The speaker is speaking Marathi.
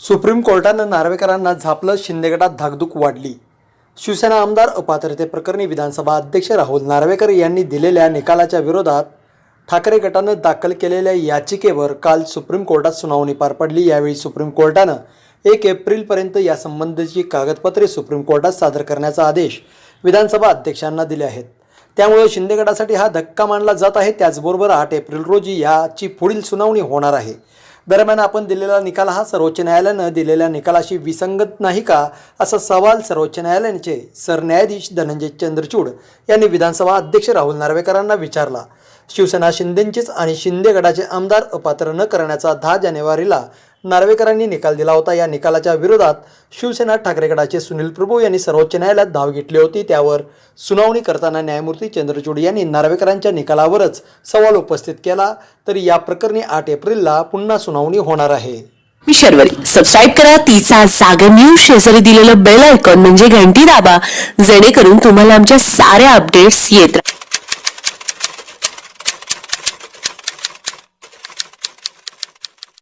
सुप्रीम कोर्टानं नार्वेकरांना झापलं शिंदेगटात धाकधूक वाढली. शिवसेना आमदार अपात्रते प्रकरणी विधानसभा अध्यक्ष राहुल नार्वेकर यांनी दिलेल्या निकालाच्या विरोधात ठाकरे गटानं दाखल केलेल्या याचिकेवर काल सुप्रीम कोर्टात सुनावणी पार पडली. यावेळी सुप्रीम कोर्टानं एक एप्रिलपर्यंत यासंबंधीची कागदपत्रे सुप्रीम कोर्टात सादर करण्याचा आदेश विधानसभा अध्यक्षांना दिले आहेत. त्यामुळे शिंदे गटासाठी हा धक्का मानला जात आहे. त्याचबरोबर आठ एप्रिल रोजी याची पुढील सुनावणी होणार आहे. दरम्यान आपण दिलेला निकाल हा सर्वोच्च न्यायालयानं दिलेल्या निकालाशी विसंगत नाही का असा सवाल सर्वोच्च न्यायालयाचे सरन्यायाधीश धनंजय चंद्रचूड यांनी विधानसभा अध्यक्ष राहुल नार्वेकरांना विचारला. शिवसेना शिंदेंचेच आणि शिंदे गटाचे आमदार अपात्र न करण्याचा दहा जानेवारीला नार्वेकरांनी निकाल दिला होता. या निकालाच्या विरोधात शिवसेना ठाकरे गटाचे सुनील प्रभू यांनी सर्वोच्च न्यायालयात धाव घेतली होती. त्यावर सुनावणी करताना न्यायमूर्ती चंद्रचूड यांनी नार्वेकरांच्या निकालावरच सवाल उपस्थित केला. तर या प्रकरणी आठ एप्रिलला पुन्हा सुनावणी होणार आहे. मी शर्वरी. सबस्क्राईब करा. तिचा जागर न्यूज शेजारी दिलेलं बेल आयकॉन म्हणजे घंटी दाबा. जेणेकरून तुम्हाला आमच्या साऱ्या अपडेट्स येत